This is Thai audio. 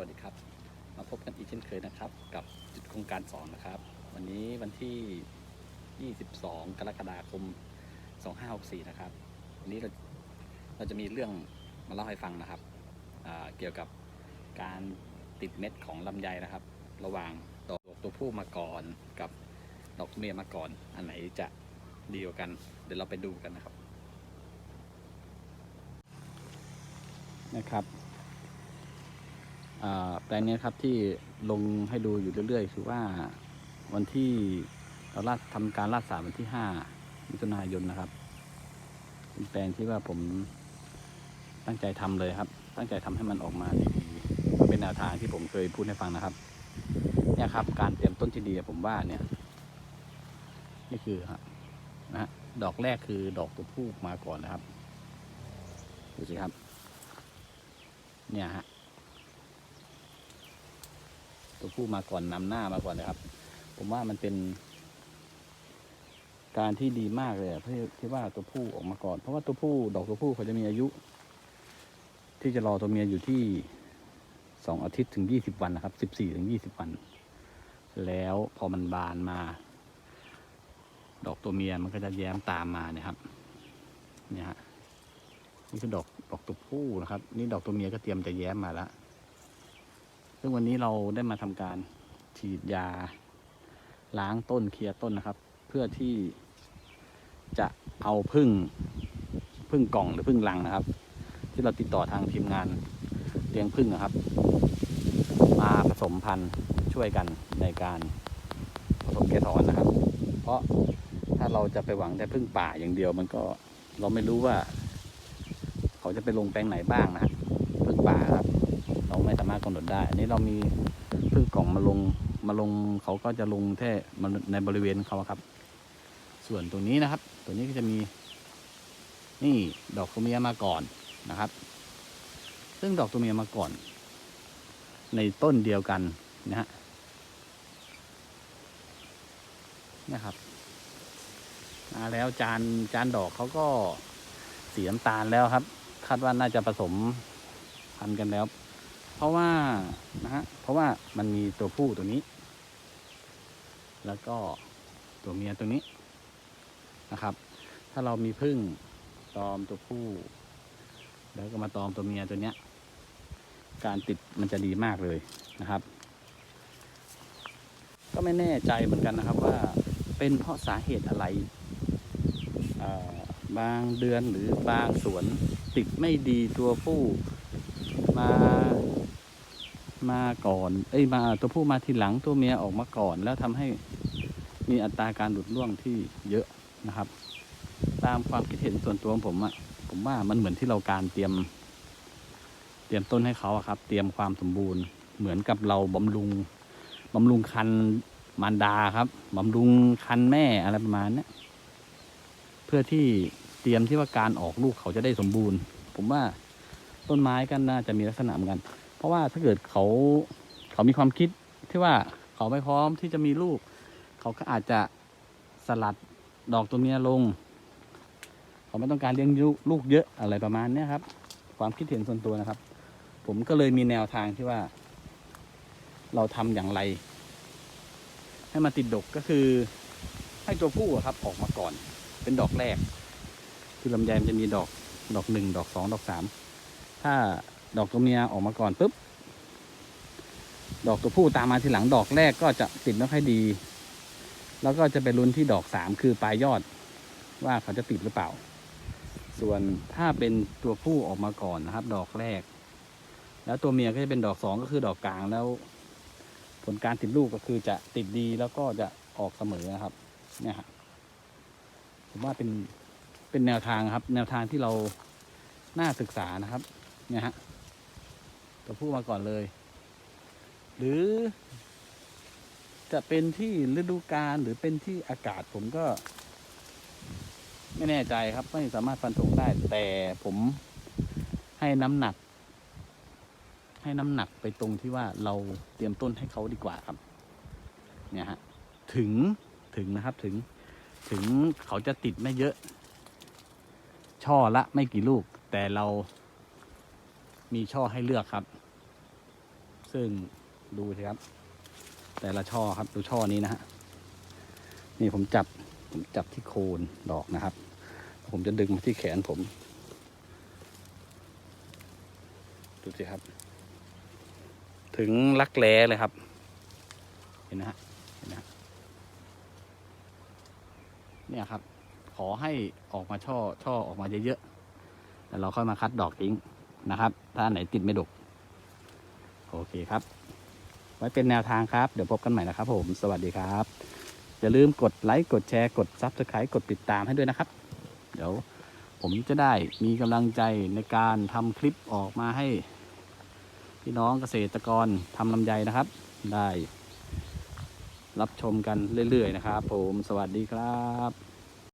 วัสดีครับ มาพบกันอีกเช่นเคยนะครับ กับจุดโครงการสองนะครับ วันนี้วันที่ 22 กรกฎาคม 2564 นะครับ วันนี้เราเราจะมีเรื่องมาเล่าให้ฟังนะครับ เกี่ยวกับการติดเม็ดของลำไยนะครับ ระหว่างดอกตัวผู้มาก่อนกับดอกเมียมาก่อน อันไหนจะดีกว่ากัน เดี๋ยวเราไปดูกันนะครับนะครับ แปลงนี้ครับที่ลงให้ดูอยู่เรื่อยๆ คือว่าวันที่เราลาดทำการลาดสารวันที่ห้ามิถุนายนนะครับเป็นแปลงที่ว่าผมตั้งใจทำเลยครับ ตั้งใจทำให้มันออกมาดีๆเป็นแนวทางที่ผมเคยพูดให้ฟังนะครับ เนี่ยครับ การเตรียมต้นที่ดีผมว่าเนี่ย นี่คือฮะนะฮะดอกแรกคือดอกตัวผู้มาก่อนนะครับดูสิครับ เนี่ยฮะ ตัวผู้มาก่อนนำหน้ามาก่อนนะครับ ผมว่ามันเป็น การที่ดีมากเลยเพื่อที่ว่าตัวผู้ออกมาก่อน เพราะว่าตัวผู้ดอกตัวผู้เขาจะมีอายุ ที่จะรอตัวเมียอยู่ที่สองอาทิตย์ถึงยี่สิบวันนะครับสิบสี่ถึงยี่สิบวัน แล้วพอมันบานมา ดอกตัวเมียมันก็จะแย้มตามมาเนี่ยครับ เนี่ยฮะนี่คือดอกดอกตัวผู้นะครับ นี่ดอกตัวเมียก็เตรียมจะแย้มมาแล้ว ซึ่งวันนี้เราได้มาทำการฉีดยา ล้างต้นเคลียร์ต้นนะครับ เพื่อที่จะเอาพึ่งพึ่งกล่องหรือพึ่งลังนะครับ ที่เราติดต่อทางทีมงานเลี้ยงพึ่งนะครับ มาผสมพันธุ์ช่วยกันในการผสมเกสรนะครับ เพราะถ้าเราจะไปหวังแต่พึ่งป่าอย่างเดียว มันก็เราไม่รู้ว่า เขาจะไปลงแปลงไหนบ้างนะครับามารถกำหนดได้ อันนี้เรามีพึ่งกล่องมาลงมาลงเขาก็จะลงแค่ในบริเวณเขาครับ ส่วนตรงนี้นะครับ ตัวนี้ก็จะมี นี่ดอกตัวเมียมาก่อนนะครับ ซึ่งดอกตัวเมียมาก่อน ในต้นเดียวกันนะฮะนี่ยครับมาแล้วจานจานดอกเขาก็สีน้ำตาลแล้วครับ คาดว่าน่าจะผสมพันกันแล้ว เพราะว่านะฮะเพราะว่ามันมีตัวผู้ตัวนี้ แล้วก็ตัวเมียตัวนี้นะครับ ถ้าเรามีพึ่งตอมตัวผู้ แล้วก็มาตอมตัวเมียตัวเนี้ย การติดมันจะดีมากเลยนะครับ ก็ไม่แน่ใจเหมือนกันนะครับว่าเป็นเพราะสาเหตุอะไรบางเดือนหรือบางสวนติดไม่ดีตัวผู้ มามาก่อน เอ้ยมาตัวผู้มาทีหลังตัวเมียออกมาก่อน แล้วทำให้มีอัตราการหลุดร่วงที่เยอะนะครับ ตามความคิดเห็นส่วนตัวของผมอะผมว่ามันเหมือนที่เราการเตรียม เตรียมต้นให้เขาอะครับ เตรียมความสมบูรณ์ เหมือนกับเราบำรุงบำรุงคันมารดาครับบำรุงคันแม่อะไรประมาณเนี้ยเพื่อที่เตรียมที่ว่าการออกลูกเขาจะได้สมบูรณ์ ผมว่า ต้นไม้ก็น่าจะมีลักษณะเหมือนกัน เพราะว่าถ้าเกิดเขาเขามีความคิดที่ว่าเขาไม่พร้อมที่จะมีลูก เขาก็อาจจะสลัดดอกตัวเมียลง เขาไม่ต้องการเลี้ยงลูกเยอะอะไรประมาณเนี้ครับ ความคิดเห็นส่วนตัวนะครับ ผมก็เลยมีแนวทางที่ว่า เราทำอย่างไร ให้มันติดดกก็คือ ให้ตัวผู้ครับ ออกมาก่อน เป็นดอกแรก คือลำไยมันจะมีดอกดอกหนึ่งดอกสองดอกสาม ถ้าดอกตัวเมียออกมาก่อนปุ๊บ ดอกตัวผู้ตามมาทีหลังดอกแรกก็จะติดไม่ค่อยดี แล้วก็จะไปลุ้นที่ดอกสามคือปลายยอด ว่าเขาจะติดหรือเปล่า ส่วนถ้าเป็นตัวผู้ออกมาก่อนนะครับ ดอกแรก แล้วตัวเมียก็จะเป็นดอกสองก็คือดอกกลางแล้ว ผลการติดลูกก็คือจะติดดีแล้วก็จะออกเสมอนะครับ เนี่ยครับผมว่าเป็นเป็นแนวทางครับ แนวทางที่เราน่าศึกษานะครับ เนี่ยฮะตัวผู้มาก่อนเลย หรือ จะเป็นที่ฤดูกาลหรือเป็นที่อากาศผมก็ ไม่แน่ใจครับ ไม่สามารถฟันธงได้ แต่ผมให้น้ำหนัก ให้น้ำหนักไปตรงที่ว่าเราเตรียมต้นให้เขาดีกว่าครับ เนี่ยฮะถึงถึงนะครับถึงถึงเขาจะติดไม่เยอะ ช่อละไม่กี่ลูก แต่เรา มีช่อให้เลือกครับ ซึ่งดูสิครับ แต่ละช่อครับดูช่อนี้นะฮะนี่ผมจับผมจับที่โคนดอกนะครับ ผมจะดึงมาที่แขนผม ดูสิครับ ถึงลักแร้เลยครับ เห็นนะฮะเห็นนะเนี่ยครับ ขอให้ออกมาช่อช่อออกมาเยอะๆแล้วเราค่อยมาคัดดอกทิ้ง นะครับ ถ้าอันไหนติดไม่ดก โอเคครับ ไว้เป็นแนวทางครับ เดี๋ยวพบกันใหม่นะครับผม สวัสดีครับ อย่าลืมกดไลค์ กดแชร์ กด Subscribe กดติดตามให้ด้วยนะครับ เดี๋ยวผมจะได้มีกำลังใจในการทำคลิปออกมาให้ พี่น้องเกษตรกรทำลำไยนะครับ ได้ รับชมกันเรื่อย ๆ นะครับ ผม สวัสดีครับ